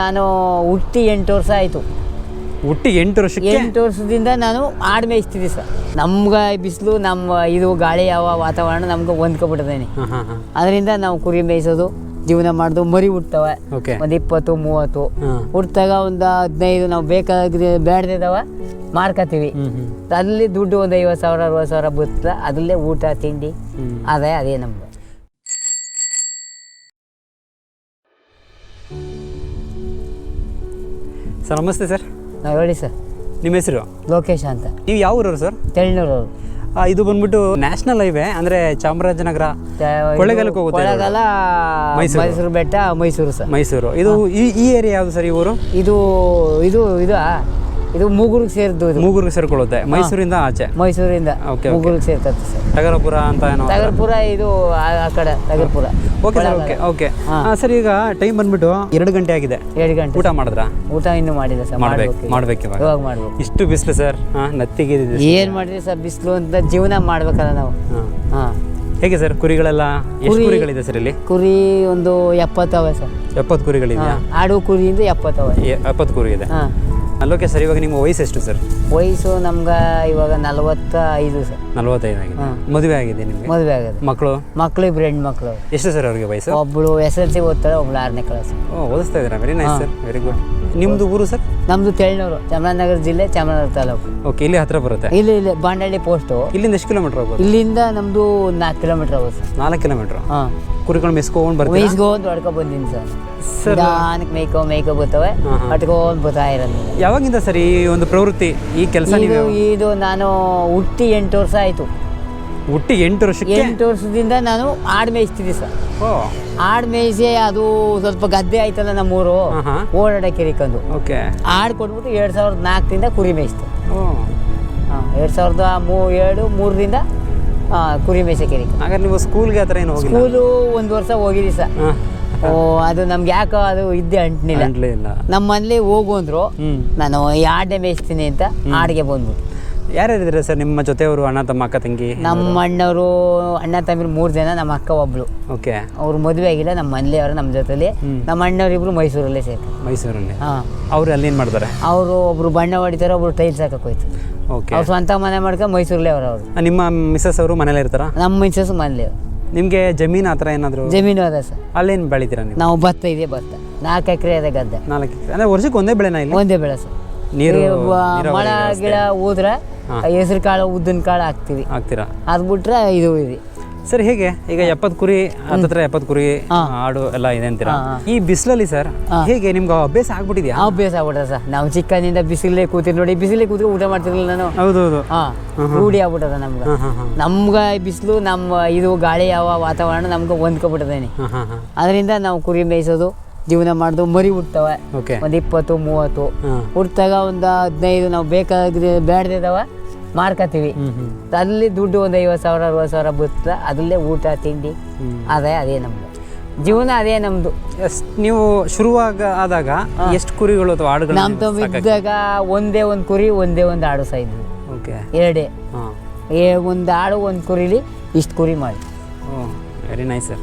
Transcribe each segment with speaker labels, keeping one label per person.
Speaker 1: ನಾನು ಹುಟ್ಟಿ ಎಂಟು ವರ್ಷ ಆಯಿತು.
Speaker 2: ಹುಟ್ಟಿ ಎಂಟು ವರ್ಷಕ್ಕೆ?
Speaker 1: ಎಂಟು ವರ್ಷದಿಂದ ನಾನು ಆಡ್ ಮೇಯಿಸ್ತಿದ್ದೆ ಸರ್. ನಮ್ಗೆ ಬಿಸಿಲು ನಮ್ಮ ಇದು ಗಾಳಿ ಯಾವ ವಾತಾವರಣ ನಮ್ಗೆ ಹೊಂದ್ಕೊಬಿಟ್ಟಿದ್ದೇನೆ ಅದರಿಂದ ನಾವು ಕುರಿ ಮೇಯಿಸೋದು ಜೀವನ ಮಾಡೋದು ಮರಿ ಹುಡ್ತವೆ
Speaker 2: ಓಕೆ.
Speaker 1: ಒಂದು ಇಪ್ಪತ್ತು ಮೂವತ್ತು. ಹುಡ್ತಾಗ ಒಂದು ಹದಿನೈದು ನಾವು ಬೇಕಾದ್ರೆ ಬೇಡದಿದ್ದಾವ
Speaker 2: ಹ್ಞೂ
Speaker 1: ಅಲ್ಲಿ ದುಡ್ಡು ಒಂದು ಐವತ್ತು ಸಾವಿರ ಅರವತ್ತು ಸಾವಿರ ಬತ್ತ ಅದರಲ್ಲೇ ಊಟ ತಿಂಡಿ ಅದೇ ಅದೇ ನಮ್ಗೆ
Speaker 2: ಸರ್ ನಮಸ್ತೆ ಸರ್.
Speaker 1: ನಾವು ಹೇಳಿ ಸರ್.
Speaker 2: ನಿಮ್ಮ ಹೆಸರು?
Speaker 1: ಲೋಕೇಶ್ ಅಂತ.
Speaker 2: ನೀವು ಯಾವ ಊರವ್ರು ಸರ್?
Speaker 1: ತೆಳ್ನೂರವರು.
Speaker 2: ಆ, ಇದು ಬಂದ್ಬಿಟ್ಟು ನ್ಯಾಷನಲ್ ಹೈವೇ ಅಂದ್ರೆ ಚಾಮರಾಜನಗರ ಕೊಳ್ಳೇಗಾಲಕ್ಕೆ ಹೋಗುತ್ತೆ ಇದು.
Speaker 1: ಕೊಳ್ಳೇಗಾಲ
Speaker 2: ಮೈಸೂರು.
Speaker 1: ಮೈಸೂರು ಬೆಟ್ಟ ಮೈಸೂರು ಸರ್.
Speaker 2: ಮೈಸೂರು. ಇದು ಈ ಈ ಏರಿಯಾ ಯಾವ್ದು ಸರ್ ಈ ಊರು?
Speaker 1: ಇದು ಇದು ಇದು ಇದು ಮೂಗೂರಿಗೆ ಸೇರಿದ್ದು ಇದು.
Speaker 2: ಮೂಗೂರಿಗೆ ಸೇರ್ಕೊಳ್ಳುತ್ತೆ. ಮೈಸೂರಿಂದ ಆಚೆ?
Speaker 1: ಮೈಸೂರಿಂದ
Speaker 2: ಓಕೆ, ಓಕೆ.
Speaker 1: ಮೂಗೂರಿಗೆ ಸೇರ್ತದೆ ಸರ್.
Speaker 2: ಟಗರಪುರ ಅಂತ ಏನೋ
Speaker 1: ತಗರ್ಪುರ ಇದು ಆ ಆ ಕಡೆ Tagarpura
Speaker 2: okay sir okay okay.
Speaker 1: ಹಾ.
Speaker 2: ಸರ್ ಈಗ ಟೈಮ್ ಬಂದ್ಬಿಟ್ಟು ಎರಡು ಗಂಟೆ ಆಗಿದೆ.
Speaker 1: ಎರಡು ಗಂಟೆ
Speaker 2: ಊಟ ಮಾಡಿದ್ರಾ?
Speaker 1: ಊಟ ಇನ್ನೂ ಮಾಡಿಲ್ಲ ಸರ್.
Speaker 2: ಮಾಡ್ಬೇಕು
Speaker 1: ಮಾಡ್ಬೇಕು
Speaker 2: ಮಾಡ್ಬೇಕು ಇವಾಗ.
Speaker 1: ಇವಾಗ ಮಾಡ್ಬೇಕು.
Speaker 2: ಇಷ್ಟು ಬಿಸಿಲು ಸರ್ ಹಾಂ ನತ್ತಿಗೆ ಇದೆ
Speaker 1: ಏನ್ ಮಾಡಿದ್ರಿ ಸರ್ ಬಿಸಿಲು ಅಂತ ಜೀವನ ಮಾಡ್ಬೇಕಲ್ಲ ನಾವು.
Speaker 2: ಹಾಂ.
Speaker 1: ಹಾ.
Speaker 2: ಹೇಗೆ ಸರ್ ಕುರಿಗಳೆಲ್ಲ ಎಷ್ಟು
Speaker 1: ಕುರಿ-
Speaker 2: ಕುರಿಗಳಿದೆ ಸರ್ ಇಲ್ಲಿ?
Speaker 1: ಕುರಿ ಒಂದು ಎಪ್ಪತ್ತವೆ ಸರ್.
Speaker 2: ಎಪ್ಪತ್ತು ಕುರಿಗಳಿದೆ
Speaker 1: ಆಡು ಕುರಿಯಿಂದ ಎಪ್ಪತ್ತವೆ
Speaker 2: ಎಪ್ಪತ್ತು ಕುರಿ ಇದೆ.
Speaker 1: ಹಾ.
Speaker 2: ಓಕೆ ಸರ್ ಇವಾಗ ನಿಮ್ಮ ವಯಸ್ಸು ಎಷ್ಟು ಸರ್?
Speaker 1: ವಯಸ್ಸು ನಮ್ಗೆ ಇವಾಗ ನಲವತ್ತ ಐದು ಸರ್.
Speaker 2: ನಲವತ್ತೈದು ಆಗಿದೆ. ಮದುವೆ ಆಗಿದೆ ನಿಮಗೆ?
Speaker 1: ಮದುವೆ ಆಗಿದೆ.
Speaker 2: ಮಕ್ಕಳು?
Speaker 1: ಮಕ್ಳು ಇಬ್ರು ಮಕ್ಕಳು
Speaker 2: ಎಷ್ಟು ಸರ್ ಅವ್ರಿಗೆ ವಯಸ್ಸು?
Speaker 1: ಒಬ್ಬಳು ಎಸ್ ಎಲ್ ಸಿ ಓದ್ತಾಳೆ ಒಬ್ಳು ಆರನೇ ಕ್ಲಾಸ್
Speaker 2: ಓ ಓದಿಸ್ತಾ ಇದ್ದೀರಾ? Very nice sir very good ನಿಮ್ಮದು ಊರು ಸರ್
Speaker 1: ನಮ್ದು ತೆಳ್ನೂರು ಚಾಮರಾಜನಗರ ಜಿಲ್ಲೆ ಚಾಮರಾಜನಗರ ತಾಲೂಕು.
Speaker 2: ಓಕೆ ಇಲ್ಲಿ ಹತ್ರ ಬರುತ್ತೆ?
Speaker 1: ಇಲ್ಲಿ ಇಲ್ಲಿ ಬಾಂಡಳ್ಳಿ ಪೋಸ್ಟು
Speaker 2: ಇಲ್ಲಿಂದ ಎಷ್ಟು ಕಿಲೋಮೀಟರ್ ಹೋಗ್ಬೋದು?
Speaker 1: ಇಲ್ಲಿಂದ ನಮ್ದು ನಾಲ್ಕು ಕಿಲೋಮೀಟರ್ ಹೋಗ್ಬೋದು ಸರ್
Speaker 2: ನಾಲ್ಕು ಕಿಲೋಮೀಟರ್
Speaker 1: ಹಾಂ.
Speaker 2: ಕುರಿಗಳು ಮೆಸ್ಕೊಂಡು ಬರ್ತೀವಿ
Speaker 1: ವಯಸ್ಸಿಗೋಂದು ಹೊಡ್ಕೊ ಬಂದೀನಿ ಸರ್
Speaker 2: ಸರ್
Speaker 1: ನಿಧಾನಕ್ಕೆ ಮೇಯ್ಕೊ ಮೇಯ್ಕೊ ಬರ್ತವೆ.
Speaker 2: ಹಾಂ, ಹಾಂ.
Speaker 1: ಹೊಟ್ಕೊಂಡು ಬರ್ತಾ ಇರೋದು.
Speaker 2: ಯಾವಾಗಿಂದ ಸರ್ ಈ ಒಂದು ಪ್ರವೃತ್ತಿ ಈ ಕೆಲಸ
Speaker 1: ಇದು ನಾನು ಹುಟ್ಟಿ ಎಂಟು ವರ್ಷ ಆಯಿತು
Speaker 2: ಹುಟ್ಟಿ ಎಂಟು ವರ್ಷಕ್ಕೆ?
Speaker 1: ಎಂಟು ವರ್ಷದಿಂದ ನಾನು ಆಡ್ ಮೇಯಿಸ್ತಿದ್ದೆ ಸರ್. ಆಡ್ ಮೇಯಿಸಿ ಅದು ಸ್ವಲ್ಪ ಗದ್ದೆ ಆಯ್ತಲ್ಲ ನಮ್ಮೂರು ಓಡಾಡಕ್ಕೆ ಇರಿಕೊಂಡು
Speaker 2: ಓಕೆ.
Speaker 1: ಆಡ್ ಕೊಟ್ಬಿಟ್ಟು ಎರಡು ಸಾವಿರದ ನಾಲ್ಕರಿಂದ ಕುರಿ ಮೇಯಿಸ್ತು ಎರಡು ಸಾವಿರದ ಮೂ ಎರಡು ಮೂರರಿಂದ ಕುರಿ ಮೇಯಿಸಕ್ಕೆ
Speaker 2: ಹಾಗಾದ್ರೆ ನೀವು ಸ್ಕೂಲ್ಗೆ ಆ ಏನು
Speaker 1: ಸ್ಕೂಲು ಒಂದು ವರ್ಷ ಹೋಗಿದ್ದೀವಿ ಸರ್. ಓ ಅದು ನಮ್ಗೆ ಯಾಕೋ ಅದು ಇದ್ದೆ ಅಂಟ್ನಿಲ್ಲ ನಮ್ಮ ಮನೇಲಿ ಹೋಗು ಅಂದ್ರು ನಾನು ಈ ಆಡೆ ಮೇಯಿಸ್ತೀನಿ ಅಂತ ಆಡಿಗೆ ಬಂದ್ಬಿಟ್ಟು
Speaker 2: ಯಾರ್ಯಾರಿದ್ದಾರೆ ಸರ್ ನಿಮ್ಮ ಜೊತೆಯವರು ಅಣ್ಣ ತಮ್ಮ ಅಕ್ಕ ತಂಗಿ?
Speaker 1: ನಮ್ಮ ಅಣ್ಣವರು ಅಣ್ಣ ತಮ್ಮಿರು ಮೂರು ಜನ ನಮ್ಮ ಅಕ್ಕ ಒಬ್ಳು.
Speaker 2: ಓಕೆ.
Speaker 1: ಅವ್ರು ಮದುವೆ ಆಗಿಲ್ಲ ನಮ್ಮ ಮನೆಯವರು ನಮ್ಮ ಜೊತೆಲಿ. ನಮ್ಮ ಅಣ್ಣವರಿಬ್ರು ಮೈಸೂರಲ್ಲೇ ಸೇರ್ತಾರೆ.
Speaker 2: ಮೈಸೂರಲ್ಲಿ?
Speaker 1: ಹಾಂ.
Speaker 2: ಅವ್ರು ಅಲ್ಲಿ ಏನು ಮಾಡ್ತಾರೆ?
Speaker 1: ಅವರು ಒಬ್ರು ಬಣ್ಣ ಹೊಡಿತಾರೆ ಒಬ್ರು ಟೈಲ್ಸ್ ಹಾಕಕ್ಕೆ ಹೋಯ್ತು
Speaker 2: ಓಕೆ.
Speaker 1: ಅವ್ರು ಸ್ವಂತ ಮನೆ ಮಾಡ್ಕೊಂಡು ಮೈಸೂರಲ್ಲೇ ಅವರು ಅವರು
Speaker 2: ನಿಮ್ಮ ಮಿಸ್ಸಸ್ ಅವರು ಮನೇಲಿ ಇರ್ತಾರಾ?
Speaker 1: ನಮ್ಮ ಮಿಸಸ್ ಮನೇಲಿ
Speaker 2: ನಿಮಗೆ ಜಮೀನು ಆ ಥರ ಏನಾದರೂ
Speaker 1: ಜಮೀನು ಅದ ಸರ್.
Speaker 2: ಅಲ್ಲೇನು ಬೆಳಿತೀರ ನೀವು?
Speaker 1: ನಾವು ಭತ್ತ ಇದೆ ಭತ್ತ. ನಾಲ್ಕು ಎಕರೆ ಅದೇ ಗದ್ದೆ.
Speaker 2: ನಾಲ್ಕು ಎಕರೆ. ಅಂದರೆ ವರ್ಷಕ್ಕೆ ಒಂದೇ ಬೆಳೆನಾ ಇಲ್ಲಿ?
Speaker 1: ಒಂದೇ ಬೆಳೆ ಸರ್.
Speaker 2: ನೀರು
Speaker 1: ಮಳ ಗಿಡ
Speaker 2: ಹೋದ್ರೆ.
Speaker 1: ಹೆಸರು ಕಾಳು ಉದ್ದಿನ ಕಾಳು ಹಾಕ್ತಿವಿ.
Speaker 2: ಹಾಕ್ತೀರಾ?
Speaker 1: ಅದು ಬಿಟ್ರೆ ಇದು ಇದೆ.
Speaker 2: ಸರ್ ಹೇಗೆ? ಈಗ ಎಪ್ಪತ್ತು ಕುರಿ ಹತ್ತತ್ರ ಎಪ್ಪತ್ತು ಕುರಿ ಆಡು ಎಲ್ಲ ಇದೆ ಅಂತೀರಾ. ಈ ಬಿಸಿಲಲ್ಲಿ ಸರ್ ಹೇಗೆ ನಿಮ್ಗೆ ಅಭ್ಯಾಸ ಆಗ್ಬಿಟ್ಟಿದ್ಯಾ?
Speaker 1: ಅಭ್ಯಾಸ ಆಗ್ಬಿಟ್ರೆ ಸರ್ ನಾವು ಚಿಕ್ಕನಿಂದ ಬಿಸಿಲೇ ಕೂತಿರ್ ನೋಡಿ ಬಿಸಿಲೇ ಕೂತ್ಕೊ ಊಟ ಮಾಡ್ತಿರ್ಲಿಲ್ಲ ನಾನು.
Speaker 2: ಹೌದೌದು.
Speaker 1: ಹೌದು ರೂಢಿ ಆಗ್ಬಿಟ್ಟದ ನಮ್ಗೆ. ನಮ್ಗ ಬಿಸಿಲು ನಮ್ಮ ಇದು ಗಾಳಿ ಯಾವ ವಾತಾವರಣ ನಮ್ಗೆ ಹೊಂದ್ಕೊಬಿಟ್ಟಿದ್ದೇನೆ
Speaker 2: ಹಾಂ ಹಾಂ ಹಾಂ.
Speaker 1: ಅದರಿಂದ ನಾವು ಕುರಿ ಮೇಯಿಸೋದು ಜೀವನ ಮಾಡೋದು ಮರಿ ಹುಡ್ತವೆ
Speaker 2: ಓಕೆ
Speaker 1: ಒಂದು ಇಪ್ಪತ್ತು ಮೂವತ್ತು. ಹುಡ್ತಾಗ ಒಂದು ಹದಿನೈದು ನಾವು ಬೇಕಾದ ಬೇಡದಿದ್ದಾವ ಮಾರ್ಕತ್ತೀವಿ. ಅಲ್ಲಿ ದುಡ್ಡು ಒಂದು ಐವತ್ತು ಸಾವಿರ ಅರವತ್ತು ಸಾವಿರ ಬರ್ತದೆ ಅದರಲ್ಲೇ ಊಟ ತಿಂಡಿ ಅದೇ ಅದೇ ನಮ್ದು. ಜೀವನ ಅದೇ ನಮ್ಮದು
Speaker 2: ನೀವು ಶುರುವಾಗ ಆದಾಗ ಎಷ್ಟು ಕುರಿಗಳು ಅಥವಾ ಆಡುಗಳು
Speaker 1: ನಮ್ಮ ಇದ್ದಾಗ ಒಂದೇ ಒಂದು ಕುರಿ ಒಂದೇ ಒಂದು ಆಡು ಸಾಯಿದ್ವಿ
Speaker 2: ಓಕೆ
Speaker 1: ಎರಡೇ. ಏ ಒಂದು ಆಡು ಒಂದು ಕುರಿಲಿ ಇಷ್ಟು ಕುರಿ ಮಾಡಿ.
Speaker 2: ವೆರಿ ನೈಸ್ ಸರ್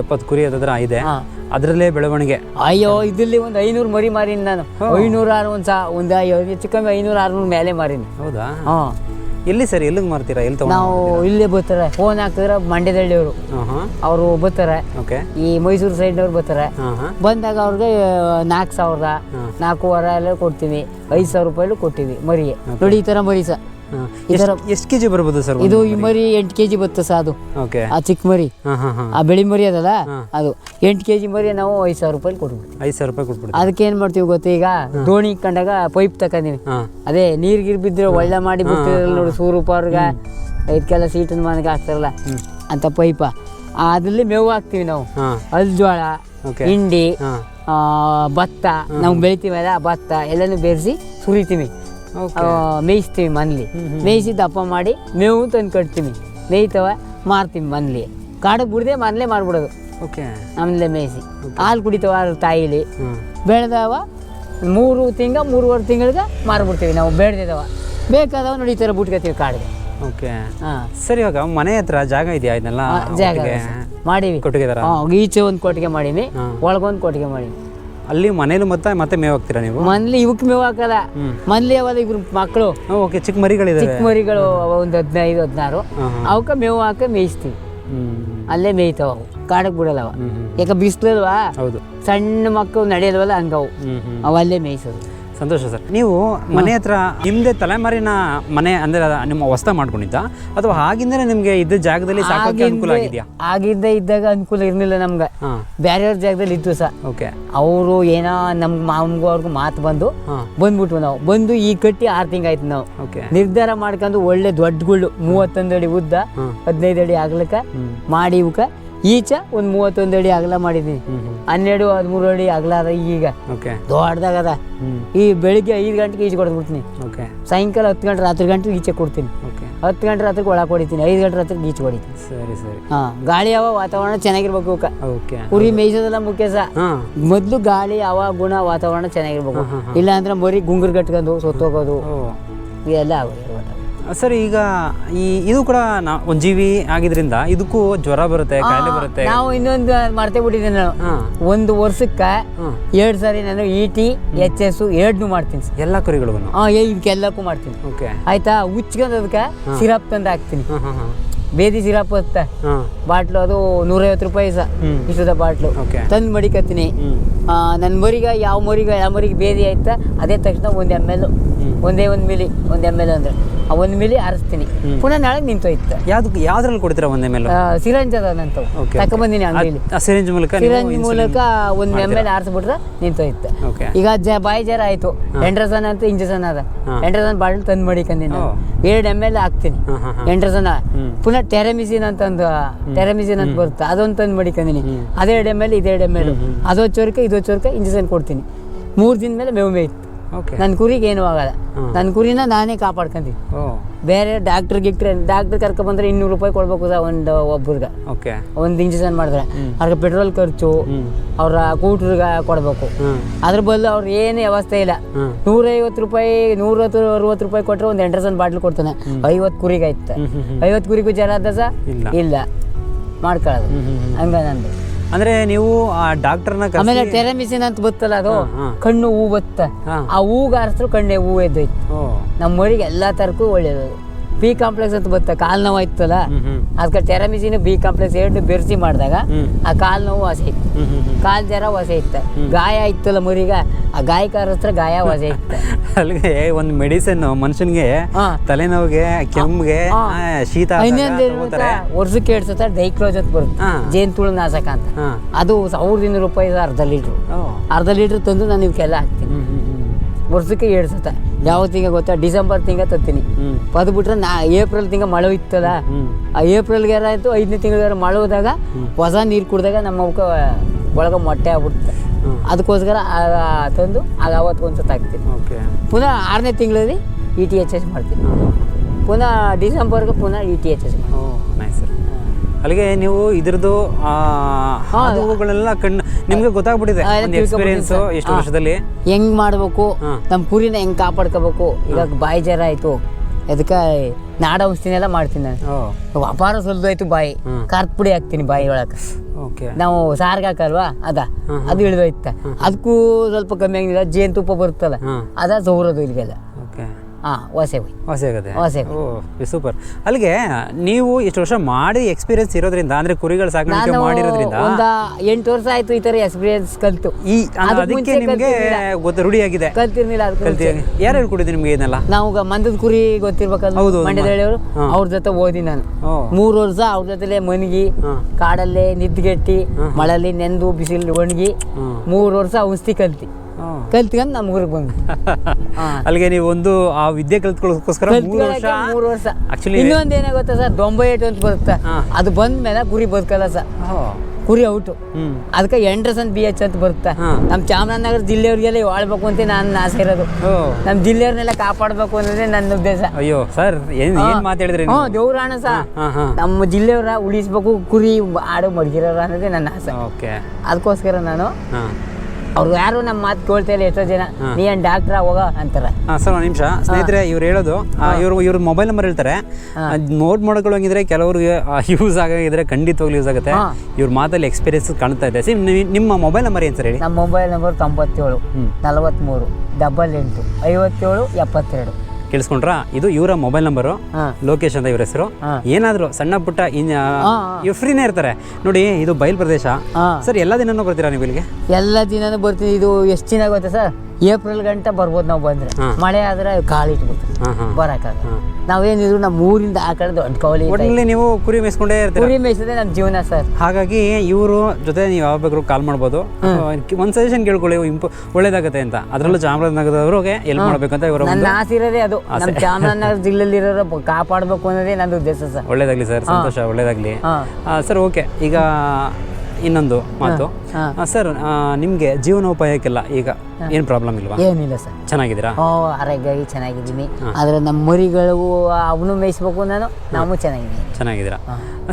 Speaker 2: ಎಪ್ಪತ್ತು ಕುರಿ ಅದ್ರ ಇದೆ. ಅದರಲ್ಲೇ ಬೆಳವಣಿಗೆ.
Speaker 1: ಅಯ್ಯೋ ಇದಲ್ಲಿ ಒಂದು ಐನೂರು ಮರಿ ಮಾರಿನ ನಾನು. ಐನೂರು ಆರು ಒಂದು ಸಾ ಒಂದು ಹೆಚ್ಚು ಕಮ್ಮಿ ಐನೂರು ಆರುನೂರು ಮೇಲೆ ಮಾರೀನಿ.
Speaker 2: ಹೌದಾ?
Speaker 1: ಹಾಂ.
Speaker 2: ಎಲ್ಲಿ ಸರ್ ಎಲ್ಲಿಗೆ ಮಾರ್ತೀರಾ? ಎಲ್ಲಿ ತಗೊಂಡು
Speaker 1: ನಾವು ಇಲ್ಲೇ ಬರ್ತಾರೆ. ಫೋನ್ ಹಾಕಿದ್ರೆ
Speaker 2: ಮಂಡ್ಯದಳ್ಳಿ ಅವರು
Speaker 1: ಅವರು ಬರ್ತಾರೆ.
Speaker 2: ಓಕೆ.
Speaker 1: ಈ ಮೈಸೂರು ಸೈಡ್ನವ್ರು ಬರ್ತಾರೆ. ಬಂದಾಗ ಅವ್ರಿಗೆ ನಾಲ್ಕು ಸಾವಿರದ. ನಾಲ್ಕೂವರೆ ಎಲ್ಲ ಕೊಡ್ತೀವಿ. ಐದು ಸಾವಿರ ರೂಪಾಯಿ ಕೊಟ್ಟಿವಿ ಮರಿಗೆ. ನೋಡಿ ಈ ಥರ ಮರಿ ಸಹ ಥರ
Speaker 2: ಎಷ್ಟು ಕೆ ಜಿ ಬರ್ಬೋದು ಸರ್
Speaker 1: ಇದು ಈ ಮರಿ? ಎಂಟು ಕೆಜಿ ಬರುತ್ತೆ ಸಹ ಅದು.
Speaker 2: ಓಕೆ.
Speaker 1: ಆ ಚಿಕ್ಕ ಮರಿ. ಆ ಬೆಳಿ ಮರಿ ಅದಲ್ಲ? ಅದು. ಎಂಟು ಕೆಜಿ ಮರಿ ನಾವು ಐದು ಸಾವಿರ ರೂಪಾಯಿ ಕೊಡ್ಬಿಡ್ತೀವಿ
Speaker 2: ಐದು ಸಾವಿರ ರೂಪಾಯಿ ಕೊಟ್ಬಿಡ್ತೀವಿ.
Speaker 1: ಅದಕ್ಕೆ ಏನು ಮಾಡ್ತೀವಿ ಗೊತ್ತಾ ಈಗ? ದೋಣಿ ಕಂಡಾಗ ಪೈಪ್
Speaker 2: ತಕಂದೀವಿ
Speaker 1: ಅದೇ ನೀರು ಗೀರು ಬಿದ್ದರೆ ಒಳ್ಳೆ ಮಾಡಿ ಬಿಡ್ತಿರಲ್ಲ ನೋಡಿ ಸೂರು ಅವ್ರಿಗೆ ಇದಕ್ಕೆಲ್ಲ ಸೀಟಿನ ಮನೆಗೆ ಹಾಕ್ತಾರಲ್ಲ? ಅಂತ ಪೈಪ. ಅದ್ರಲ್ಲಿ ಮೇವು ಹಾಕ್ತೀವಿ ನಾವು. ಅಲ್
Speaker 2: ಜೋಳ
Speaker 1: ಹಿಂಡಿ ಆ, ಭತ್ತ. ನಾವು ಬೆಳಿತೀವಲ್ಲ ಭತ್ತ ಎಲ್ಲನೂ ಬೆರೆಸಿ ಸುರಿತೀವಿ. ಮೇಯಿಸ್ತೀವಿ ಮನೇಲಿ. ಮೇಯಿಸಿ ದಪ್ಪ ಮಾಡಿ ಮೇವು ತಂದು ಕಟ್ತೀವಿ. ಮೇಯ್ತವ ಮಾರ್ತೀವಿ ಮನೇಲಿ. ಕಾಡು ಬಿಡದೆ ಮನ್ಲೇ ಮಾಡ್ಬಿಡೋದು.
Speaker 2: ಓಕೆ
Speaker 1: ಆಮೇಲೆ ಮೇಯಿಸಿ. ಹಾಲು ಕುಡಿತವ ಅದ್ರ ತಾಯಿಲಿ. ಬೆಳೆದವ ಮೂರು ತಿಂಗ ಮೂರುವರೆ ತಿಂಗಳಿಗೆ ಮಾರ್ಬಿಡ್ತೀವಿ ನಾವು ಬೆಳೆದಿದವ. ಬೇಕಾದವ ನೋಡಿ ಈ ಥರ ಬಿಟ್ಕೋತೀವಿ ಕಾಡಿಗೆ.
Speaker 2: ಓಕೆ
Speaker 1: ಹಾಂ.
Speaker 2: ಸರಿ ಇವಾಗ ಮನೆ ಹತ್ರ ಜಾಗ ಇದೆಯಾ ಇದನ್ನೆಲ್ಲ
Speaker 1: ಜಾಗ ಮಾಡೀವಿ.
Speaker 2: ಕೊಟ್ಟಿಗೆ
Speaker 1: ಹಾಂ ಈಚೆ ಒಂದು ಕೊಟ್ಟಿಗೆ ಮಾಡೀನಿ. ಒಳಗೊಂದು ಕೊಟ್ಟಿಗೆ ಮಾಡೀನಿ.
Speaker 2: ಅಲ್ಲಿ ಮನೇಲಿ ಮತ್ತೆ ಮತ್ತೆ ಮೇವ್ ಹಾಕ್ತೀರಾ ನೀವು?
Speaker 1: ಮನ್ಲಿ ಇವಕ್ಕೆ ಮೇವ್ ಹಾಕಲ್ಲ. ಮನೇಲಿ ಯಾವಾಗ ಇಬ್ರು ಮಕ್ಕಳು
Speaker 2: ಓಕೆ ಚಿಕ್ಕ ಮರಿಗಳಿದಾವೆ.
Speaker 1: ಚಿಕ್ಕ ಮರಿಗಳು ಒಂದು ಹದಿನೈದು ಹದಿನಾರು. ಅವಕ್ಕ ಮೇವು ಹಾಕಿ ಮೇಯಿಸ್ತೀವಿ. ಅಲ್ಲೇ ಮೇಯ್ತಾವ ಅವು. ಕಾಡಕ್ಕೆ ಬಿಡಲ್ಲ ಅವ
Speaker 2: ಹ್ಞೂ ಹ್ಞೂ
Speaker 1: ಯಾಕೆ ಬಿಸಿಲಲ್ವಾ?
Speaker 2: ಹೌದು.
Speaker 1: ಸಣ್ಣ ಮಕ್ಕಳು ನಡೆಯಲ್ವಲ್ಲ ಹಂಗವು. ಅವು ಅಲ್ಲೇ ಮೇಯಿಸೋದು.
Speaker 2: ಸಂತೋಷ ಸರ್. ನೀವು ಮನೆ ಹತ್ರ ನಿಮ್ಮದೇ ತಲೆಮಾರಿನ ಮನೆ ಅಂದ್ರೆ ಅದ- ನಿಮ್ಮ ವಸ್ತ ಮಾಡ್ಕೊಂಡಿದ್ದ? ಅಥವಾ ಆಗಿಂದನೇ ನಿಮಗೆ ಇದ್ದ ಜಾಗದಲ್ಲಿ ಸಾಕಾಗಿ ಅನುಕೂಲ ಆಗಿದೆಯಾ?
Speaker 1: ಆಗಿದ್ದ ಇದ್ದಾಗ ಅನುಕೂಲ ಇರಲಿಲ್ಲ ನಮ್ಗೆ. ಬೇರೆಯವ್ರ ಜಾಗದಲ್ಲಿ ಇದ್ದು ಸಹ
Speaker 2: ಓಕೆ.
Speaker 1: ಅವರು ಏನೋ ನಮ್ಮ ಮಾಮಗೂ ಅವ್ರಿಗೂ ಮಾತು ಬಂದು ಬಂದ್ಬಿಟ್ವು ನಾವು. ಬಂದು ಈ ಕಟ್ಟಿ ಆರು ತಿಂಗಾಯ್ತು ನಾವು.
Speaker 2: ಓಕೆ.
Speaker 1: ನಿರ್ಧಾರ ಮಾಡ್ಕೊಂಡು ಒಳ್ಳೆ ದೊಡ್ಡ ಗುಳ್ಳು ಮೂವತ್ತೊಂದು ಅಡಿ ಉದ್ದ ಹದಿನೈದು ಅಡಿ ಆಗ್ಲಕ್ಕ ಮಾಡಿ ಇವಕ್ಕ ಈಚ ಒಂದು ಮೂವತ್ತೊಂದು ಅಡಿ ಅಗಲ ಮಾಡಿದ್ದೀನಿ ಹನ್ನೆರಡು ಹದಿಮೂರು ಅಡಿ ಅಗಲ ಅದ ಈಗ.
Speaker 2: ಓಕೆ.
Speaker 1: ದೊಡ್ಡದಾಗದ ಈ ಬೆಳಿಗ್ಗೆ ಐದು ಗಂಟೆಗೆ ಈಚೆ ಕೊಡ್ದು
Speaker 2: ಬಿಡ್ತೀನಿ
Speaker 1: ಸಾಯಂಕಾಲ ಹತ್ತು ಗಂಟೆ ರಾತ್ರಿ ಗಂಟೆ ಈಚೆ ಕೊಡ್ತೀನಿ.
Speaker 2: ಓಕೆ.
Speaker 1: ಹತ್ತು ಗಂಟೆ ರಾತ್ರಿಗೆ ಒಳಗೆ ಹೊಡಿತೀನಿ. ಐದು ಗಂಟೆ ರಾತ್ರಿಗೆ ಈಚೆ ಹೊಡಿತೀನಿ.
Speaker 2: ಸರಿ ಸರಿ.
Speaker 1: ಹಾಂ ಗಾಳಿ ಯಾವ ವಾತಾವರಣ ಚೆನ್ನಾಗಿರ್ಬೇಕು
Speaker 2: ಓಕೆ.
Speaker 1: ಕುರಿ ಮೇಯಿಸೋದೆಲ್ಲ ಮುಖ್ಯ ಸಹ ಮೊದಲು ಗಾಳಿ ಯಾವ ಗುಣ ವಾತಾವರಣ ಚೆನ್ನಾಗಿರ್ಬೇಕು.
Speaker 2: ಇಲ್ಲಾಂದ್ರೆ ಹಾ,
Speaker 1: ಇಲ್ಲ ಅಂದ್ರೆ ಮರಿ ಗುಂಗುರು ಕಟ್ಕೊಂಡು ಸೊತ್ತೋಗೋದು.
Speaker 2: ಓ.
Speaker 1: ಇವೆಲ್ಲ ಆಗೋದು.
Speaker 2: ಸರ್ ಈಗ ಈ ಇದು ಕೂಡ ನಾ ಒಂದು ಜೀವಿ ಆಗಿದ್ರಿಂದ ಇದಕ್ಕೂ ಜ್ವರ ಬರುತ್ತೆ ಕಾಯಿಲೆ ಬರುತ್ತೆ.
Speaker 1: ನಾವು ಇನ್ನೊಂದು ಮಾಡ್ತೇ ಬಿಟ್ಟಿದ್ದೀನಿ ನಾನು. ಒಂದು ವರ್ಷಕ್ಕೆ ಎರಡ್ ಸಾರಿ ನಾನು ಇ ಟಿ ಎಚ್ ಎಸ್ ಎರಡನ್ನೂ ಮಾಡ್ತೀನಿ ಸರ್.
Speaker 2: ಎಲ್ಲ ಕುರಿಗಳಿಗೂ?
Speaker 1: ಹಾಂ ಎಲ್ಲಕ್ಕೂ ಮಾಡ್ತೀನಿ.
Speaker 2: ಓಕೆ.
Speaker 1: ಆಯ್ತಾ? ಉಚ್ಕೊಂಡು ಅದಕ್ಕೆ ಸಿರಪ್ ತಂದು ಹಾಕ್ತೀನಿ. ಬೇದಿ ಸಿರಪ್ ಅಂತ. ಬಾಟ್ಲು ಅದು ನೂರೈವತ್ತು ರೂಪಾಯಿ ಸಹ. ಇಷ್ಟದ ಬಾಟ್ಲು. ತಂದು ಮಡಿಕತ್ತೀನಿ. ನನ್ನ ಮರಿಗ ಯಾವ ಮರಿಗ ಯಾವ ಮರಿಗೆ ಬೇದಿ ಆಯ್ತಾ ಅದೇ ತಕ್ಷಣ ಒಂದು ಎಂ ಎಲ್ ಒಂದೇ ಒಂದು ಮಿಲಿ ಒಂದು ಎಂ ಎಲ್ ಅಂದ್ರೆ. ಆ ಒಂದು ಮಿಲಿ ಆರಿಸ್ತೀನಿ. ಪುನಃ ನಾಳೆ ನಿಂತೋಯ್ತು
Speaker 2: ಯಾವ್ದು ಯಾವ್ದ್ರಲ್ಲಿ ಕೊಡ್ತೀರಾ ಒಂದ್ ಎಂ ಎಲ್
Speaker 1: ಸಿರಂಜ್ ಅದ ನಂತವು. ತಕೊಂಬಂದಿನಿ ಅಂಗಡಿಲಿ.
Speaker 2: ಸಿರಿಂಜ್ ಮೂಲಕ
Speaker 1: ಸಿರಂಜ್ ಮೂಲಕ ಒಂದು ಎಂ ಎಲ್ ಆರಿಸ್ಬಿಟ್ರೆ ನಿಂತೋಯ್ತು ಈಗ ಜ ಬಾಯಿ ಜರ ಆಯ್ತು. ಎಂಡ್ರಸನ್ ಅಂತ ಇಂಜೆಕ್ಷನ್ ಅದ.
Speaker 2: ಎಂಟ್ರಸನ್
Speaker 1: ಎಂಡ್ರಸನ್ ಬಾಟಲ್ ತಂದು ಮಡಿಕಂದಿನಿ. ಎರಡು ಎಂ ಎಲ್ ಹಾಕ್ತೀನಿ. ಎಂಡ್ರಸನ್. ಪುನಃ ಟೆರಮಿಸಿನ್ ಅಂತ ಒಂದು ಟೆರಮಿಸಿನ್ ಅಂತ ಬರುತ್ತೆ. ಅದೊಂದು ತಂದು ಮಡಿಕಂದಿನಿ. ಅದೆರಡು ಎಂ ಎಲ್ ಇದೆರಡು ಎಂ ಎಲ್ ಅದೋ ಚೋರ್ಕೆ ಇದು ಚೋರ್ಕೆ ಇಂಜೆಕ್ಷನ್ ಕೊಡ್ತೀನಿ. ಮೂರು ದಿನ ಮೇಲೆ ಮೇವು ಮೇಯ್ತು. ನನ್ನ ಕುರಿಗೆ ಏನು ಆಗಲ್ಲ. ನನ್ನ ಕುರಿನ ನಾನೇ ಕಾಪಾಡ್ಕೊಂತೀನಿ.
Speaker 2: ಓ.
Speaker 1: ಬೇರೆ ಗಿಟ್ರೆ ಡಾಕ್ಟರ್ ಡಾಕ್ಟ್ರ್ ಕರ್ಕೊಬಂದ್ರೆ ಇನ್ನೂರು ರೂಪಾಯಿ ಕೊಡ್ಬೇಕು ಒಂದು ಒಬ್ರಿಗೆ.
Speaker 2: ಓಕೆ
Speaker 1: ಒಂದು ಇಂಜೆಕ್ಷನ್ ಮಾಡಿದ್ರೆ. ಅವ್ರಿಗೆ ಪೆಟ್ರೋಲ್ ಖರ್ಚು ಅವ್ರ ಕೂಟ್ರಿಗೆ ಕೊಡ್ಬೇಕು. ಅದ್ರ ಬದಲು ಅವ್ರ ಏನು ವ್ಯವಸ್ಥೆ ಇಲ್ಲ. ನೂರೈವತ್ತು ರೂಪಾಯಿ ನೂರತ್ತು ಅರವತ್ತು ರೂಪಾಯಿ ಕೊಟ್ಟರೆ ಒಂದು ಎಂಟ್ರಸನ್ ಬಾಟ್ಲು ಕೊಡ್ತಾನೆ. ಐವತ್ತು ಕುರಿಗೆ
Speaker 2: ಹ್ಮ್.
Speaker 1: ಐವತ್ತು ಕುರಿಗೂ ಜನ ಅದ
Speaker 2: ಇಲ್ಲ.
Speaker 1: ಮಾಡ್ಕೊಳ್ಳೋದು. ಹಂಗ ನಂದು
Speaker 2: ಅಂದ್ರೆ ನೀವು ಆ ಡಾಕ್ಟರ್ನ
Speaker 1: ಆಮೇಲೆ ಟೆರಮಿಸಿನ್ ಅಂತ ಬತ್ತಲ್ಲ ಅದು. ಕಣ್ಣು ಹೂ ಬತ್ತ. ಆ ಹೂಗಾರಿಸ್ರು ಕಣ್ಣೆ ಹೂ ಎದ್ದೋಯ್ತು ನಮ್ಮ ಮಳಿಗೆ ಎಲ್ಲಾ ತರಕ್ಕೂ ಒಳ್ಳೇದು. ಬಿ ಕಾಂಪ್ಲೆಕ್ಸ್ ಅಂತ ಬತ್ತ ಕಾಲ್ ನೋವು
Speaker 2: ಹ್ಮ್
Speaker 1: ಅದಕ್ಕೆ ಟೆರಮಿಸಿನ್ ಬಿ ಕಾಂಪ್ಲೆಕ್ಸ್ ಎರಡು ಬೆರ್ಸಿ ಮಾಡಿದಾಗ ಆ ಕಾಲ್ ನೋವು ವಾಸಿ ಇತ್ತು ಕಾಲು ಜರ ವಾಸಿ ಇತ್ತು ಗಾಯ ಇತ್ತಲ್ಲ ಮುರಿಗ? ಆ ಗಾಯಕಾರ ಹತ್ರ ಗಾಯ ವಾಸಿ ಇತ್ತು
Speaker 2: ಅಲ್ಲಿಗೆ ಒಂದು ಮೆಡಿಸಿನ್ ಮನುಷ್ಯನಿಗೆ. ತಲೆನೋವಿಗೆ ಕೆಮ್ಮಿಗೆ ಶೀತ.
Speaker 1: ವರ್ಷಕ್ಕೆ ಎರಡು ಸತ ಡೈಕ್ಲೋಸ್ ಅಂತ ಬರುತ್ತೆ.
Speaker 2: ಜೇನು
Speaker 1: ಜೇನುತುಳು ನಾಶಕ ಅಂತ. ಅದು ಸಾವಿರದ ಇನ್ನೂರು ರೂಪಾಯಿ ಅರ್ಧ ಲೀಟ್ರು. ಅರ್ಧ ಲೀಟ್ರ್ ತಂದು ನಾನು ಇವಕ್ಕೆಲ್ಲ ಹಾಕ್ತೀನಿ. ವರ್ಷಕ್ಕೆ ಎರಡು ಸತ. ಯಾವ ತಿಂಗ ಗೊತ್ತಾ? ಡಿಸೆಂಬರ್ ತಿಂಗ ತತ್ತೀನಿ. ಅದು ಬಿಟ್ರೆ ನಾ ಏಪ್ರಿಲ್ ತಿಂಗ ಮಳೆ
Speaker 2: ಇತ್ತದ
Speaker 1: ಆ ಏಪ್ರಿಲ್ಗೆ ಆಯ್ತು? ಐದನೇ ತಿಂಗಳಿಗೆ ಮಳೆ ಹೋದಾಗ ಹೊಸ ನೀರು ಕುಡಿದಾಗ ನಮ್ಮ ಅವಕ್ಕೆ ಒಳಗೆ ಮೊಟ್ಟೆ ಆಗ್ಬಿಡುತ್ತೆ ಅದಕ್ಕೋಸ್ಕರ ತಂದು ಆಗ ಅವತ್ತು ಒಂದು ಹಾಕ್ತೀನಿ.
Speaker 2: ಓಕೆ.
Speaker 1: ಪುನಃ ಆರನೇ ತಿಂಗಳಲ್ಲಿ ಇ ಟಿ ಎಚ್ ಎಸ್ ಮಾಡ್ತೀನಿ. ಪುನಃ ಡಿಸೆಂಬರ್ಗೆ ಪುನಃ ಇ ಟಿ ಎಚ್ ಎಸ್
Speaker 2: ಅಲ್ಲಿಗೆ ನೀವು ಇದ್ರದ್ದು ಆ, ಹಾದುಗಳೆಲ್ಲ ಕಣ್ಣು ನಿಮ್ಗೆ ಗೊತ್ತಾಗ್ಬಿಟ್ಟಿದೆ ಒಂದು ಎಕ್ಸ್ಪೀರಿಯನ್ಸ್ ಎಷ್ಟು ವರ್ಷದಲ್ಲಿ?
Speaker 1: ಹೆಂಗ್ ಮಾಡ್ಬೇಕು?
Speaker 2: ನಮ್
Speaker 1: ನಮ್ಮ ಕುರಿನ ಹೆಂಗ್ ಕಾಪಾಡ್ಕೋಬೇಕು? ಇವಾಗ ಬಾಯಿ ಜರ ಆಯ್ತು. ಅದಕ್ಕೆ ನಾಡ ಔಷಧಿನೆಲ್ಲ ಮಾಡ್ತೀನಿ ನಾನು. ವ್ಯಾಪಾರ ಸುಲಿದೋಯ್ತು ಬಾಯಿ.
Speaker 2: ಕಾರ್
Speaker 1: ಖಾರದ ಪುಡಿ ಹಾಕ್ತೀನಿ ಬಾಯಿ ಒಳಗೆ.
Speaker 2: ಓಕೆ.
Speaker 1: ನಾವು ಸಾರ್ಗೆ ಹಾಕಲ್ವಾ? ಅದ. ಅದು ಇಳಿದೋಯ್ತ. ಅದಕ್ಕೂ ಸ್ವಲ್ಪ ಕಮ್ಮಿ ಆಗಿಲ್ಲ. ಜೇನುತುಪ್ಪ ಬರುತ್ತಲ್ಲ. ಅದ ಸೌರದು ಇಲ್ಲಿಗೆಲ್ಲ ಹಾಂ ಹೊಸೆ ಹೋಯ್
Speaker 2: ಹೊಸೆ ಆಗುತ್ತೆ.
Speaker 1: ಹೊಸೆ
Speaker 2: ಓ ಸೂಪರ್ ಅಲ್ಲಿಗೆ ನೀವು ಇಷ್ಟು ವರ್ಷ ಮಾಡಿ ಎಕ್ಸ್ಪೀರಿಯನ್ಸ್ ಇರೋದ್ರಿಂದ ಅಂದ್ರೆ ಕುರಿಗಳ ಸಾಕಾಣಿಕೆ ಮಾಡಿರೋದ್ರಿಂದ
Speaker 1: ಒಂದು ಎಂಟು ವರ್ಷ ಆಯ್ತು ಈ ತರ ಎಕ್ಸ್ಪೀರಿಯನ್ಸ್ ಕಲ್ತು.
Speaker 2: ಈ
Speaker 1: ಅದಕ್ಕೆ
Speaker 2: ನಿಮಗೆ. ಗೊತ್ತು ರೂಢಿಯಾಗಿದೆ.
Speaker 1: ಕಲ್ತಿರ್ಲಿಲ್ಲ ಅದಕ್ಕೆ
Speaker 2: ಕಲ್ತಿ ಯಾರು ಹೇಳ್ಕೊಡಿದ್ರು ನಿಮ್ಗೆ ಇದನ್ನೆಲ್ಲ?
Speaker 1: ನಾವು ಮಂದದ ಕುರಿ ಗೊತ್ತಿರ್ಬೇಕಲ್ಲ
Speaker 2: ಹೌದು.
Speaker 1: ಮಂಡ್ಯದಳ್ಳಿಯವರು ಅವ್ರ ಜೊತೆ ಓದಿ ನಾನು. ಮೂರು ವರ್ಷ ಅವ್ರ ಜೊತೆಲೆ ಮನಗಿ ಕಾಡಲ್ಲೇ ನಿದ್ಗೆಟ್ಟಿ
Speaker 2: ಮಳಲಿ
Speaker 1: ಮಳಲ್ಲಿ ನೆಂದು ಬಿಸಿಲು ಒಣಗಿ. ಮೂರು ವರ್ಷ ಔಷಧಿ ಕಲ್ತಿ. ಕಲ್ತ್ಕೊಂಡು ನಮ್ಮ ಊರಿಗೆ ಬಂದ್ವಿ.
Speaker 2: ಅಲ್ಲಿಗೆ ನೀವು ಒಂದು ಆ ವಿದ್ಯೆ ಕಲ್ತ್ಕೊಳ್ಳೋದಕ್ಕೋಸ್ಕರ ಮೂರು ವರ್ಷ
Speaker 1: ಮೂರು ವರ್ಷ.
Speaker 2: ಆಕ್ಚುಲಿ
Speaker 1: ಇನ್ನೊಂದು ಏನಾಗುತ್ತೆ ಗೊತ್ತಾ ಸರ್? ದೊಂಬೈ ಏಟು ಅಂತ ಬರುತ್ತೆ. ಅದು ಬಂದ ಮೇಲೆ ಕುರಿ ಬದುಕಲ್ಲ ಸರ್. ಕುರಿ ಔಟು. ಅದಕ್ಕೆ ಎಂಡ್ರಸನ್ ಬಿ ಎಚ್ ಅಂತ ಬರುತ್ತೆ. ನಮ್ಮ ಚಾಮರಾಜನಗರ ಜಿಲ್ಲೆಯವ್ರಿಗೆಲ್ಲ ಆಳ್ಬೇಕು ಅಂತ ನಾನು ಆಸೆ ಇರೋದು. ನಮ್ಮ ಜಿಲ್ಲೆಯವ್ರನ್ನೆಲ್ಲ ಕಾಪಾಡಬೇಕು ಅನ್ನೋದೇ ನನ್ನ ಉದ್ದೇಶ.
Speaker 2: ಅಯ್ಯೋ ಸರ್ ಏನು ಏನ್ ಮಾತಾಡಿದ್ರಿ
Speaker 1: ಹ್ಞೂ ದೇವ್ರಾಣ ಸಹ
Speaker 2: ಹಾ
Speaker 1: ನಮ್ಮ ಜಿಲ್ಲೆಯವರ ಉಳಿಸ್ಬೇಕು ಕುರಿ ಆಡು ಮಡಗಿರೋರ ಅನ್ನೋದೇ ನನ್ನ ಆಸೆ.
Speaker 2: ಓಕೆ.
Speaker 1: ಅದಕ್ಕೋಸ್ಕರ ನಾನು ಅವ್ರು ಯಾರು ನಮ್ಮ ಮಾತು ಕೇಳ್ತಾ ಇಲ್ಲ ಎಷ್ಟೋ ಜನ. ನೀ ಏನ್ ಡಾಕ್ಟ್ರ ಹೋಗ ಅಂತಾರೆ.
Speaker 2: ಹಾಂ ಸರ್ ಒಂದು ನಿಮಿಷ. ಸ್ನೇಹಿತರೆ ಇವ್ರು ಹೇಳೋದು ಇವರು ಇವ್ರು ಮೊಬೈಲ್ ನಂಬರ್ ಹೇಳ್ತಾರೆ. ನೋಟ್ ಮಾಡ್ಕೊಳ್ಳೋಂಗಿದ್ರೆ ಕೆಲವರು ಯೂಸ್ ಆಗಿದ್ರೆ ಖಂಡಿತವಾಗ್ಲೂ ಯೂಸ್ ಆಗುತ್ತೆ. ಇವ್ರ ಮಾತಲ್ಲಿ ಎಕ್ಸ್ಪೀರಿಯನ್ಸ್ ಕಾಣ್ತಾ ಇದೆ. ಸಿ ನಿಮ್ಮ ಮೊಬೈಲ್ ನಂಬರ್ ಏನು ಸರ್ ಹೇಳಿ?
Speaker 1: ನಮ್ಮ ಮೊಬೈಲ್ ನಂಬರ್ ತೊಂಬತ್ತೇಳು. ನಲವತ್ತ್ಮೂರು ಡಬಲ್ ಎಂಟು ಐವತ್ತೇಳು ಎಪ್ಪತ್ತೆರಡು.
Speaker 2: ಕೇಳಿಸ್ಕೊಂಡ್ರಾ? ಇದು ಇವರ ಮೊಬೈಲ್ ನಂಬರು
Speaker 1: ಲೊಕೇಶನ್
Speaker 2: ಲೋಕೇಶ್ ಅಂತ ಇವ್ರ ಹೆಸರು. ಏನಾದ್ರು ಸಣ್ಣ ಪುಟ್ಟ ಇನ್
Speaker 1: ಇವ್
Speaker 2: ಇವ್ರು ಫ್ರೀನೇ ಇರ್ತಾರೆ. ನೋಡಿ ಇದು ಬಯಲು ಪ್ರದೇಶ. ಸರ್ ಎಲ್ಲ ದಿನನೂ ಬರ್ತೀರಾ ನೀವು ಇಲ್ಲಿಗೆ?
Speaker 1: ಎಲ್ಲ ದಿನಾನು ಬರ್ತೀನಿ. ಇದು ಎಷ್ಟು ದಿನ ಆಗುತ್ತೆ ಸರ್? ಏಪ್ರಿಲ್ ಗಂಟ ಬರ್ಬೋದು ನಾವು ಬಂದ್ರೆ. ಮಳೆ ಆದ್ರೆ
Speaker 2: ಕಾಳು ಇಟ್ಬಿಟ್ಟು
Speaker 1: ಬರೋಕ್ಕಾಗಲ್ಲ. ನಾವೇನಿದ್ರು ನಮ್ಮ ಊರಿಂದ ಆ ಕಡೆ ದೊಡ್ಡ ಕವಲಿ
Speaker 2: ನೀವು ಕುರಿ ಮೇಯಿಸ್ಕೊಂಡೇ ಇರ್ತೀರಿ?
Speaker 1: ಕುರಿ ಮೇಯಿಸೋದೇ ನಮ್ಮ ಜೀವನ ಸರ್.
Speaker 2: ಹಾಗಾಗಿ ಇವರು ಜೊತೆ ನೀವು ಯಾವ ಬೇಕಾದ್ರೂ ಕಾಲ್ ಮಾಡ್ಬೋದು ಒಂದು ಸಜೆಷನ್ ಕೇಳ್ಕೊಳ್ಳಿ ಇಂಪು ಒಳ್ಳೇದಾಗತ್ತೆ ಅಂತ. ಅದರಲ್ಲೂ ಚಾಮರಾಜನಗರದವ್ರಿಗೆ ಎಲ್ಪ್ ಮಾಡ್ಬೇಕಂತ ಇವರು
Speaker 1: ನನ್ನ ಆಸೆ ಇರೋದೇ ಅದು. ನಮ್ಮ ಚಾಮರಾಜನಗರ ಜಿಲ್ಲೆಯಲ್ಲಿರೋ ಕಾಪಾಡಬೇಕು ಅನ್ನೋದೇ ನನ್ನ ಉದ್ದೇಶ ಸರ್.
Speaker 2: ಒಳ್ಳೇದಾಗಲಿ ಸರ್ ಸಂತೋಷ ಒಳ್ಳೇದಾಗಲಿ. ಸರ್ ಓಕೆ ಈಗ ಇನ್ನೊಂದು ಮಾತು. ಸರ್ ನಿಮಗೆ ಜೀವನೋಪಾಯಕ್ಕೆಲ್ಲ ಈಗ ಏನು ಪ್ರಾಬ್ಲಮ್ ಇಲ್ವಾ?
Speaker 1: ಏನಿಲ್ಲ ಸರ್.
Speaker 2: ಚೆನ್ನಾಗಿದ್ದೀರಾ?
Speaker 1: ಓ ಆರೋಗ್ಯವಾಗಿ ಚೆನ್ನಾಗಿದ್ದೀನಿ. ಆದರೆ ನಮ್ಮ ಮರಿಗಳು ಅವನು ಮೇಯಿಸ್ಬೇಕು ನಾನು ನಾವು ಚೆನ್ನಾಗಿದ್ದೀನಿ
Speaker 2: ಚೆನ್ನಾಗಿದ್ದೀರಾ?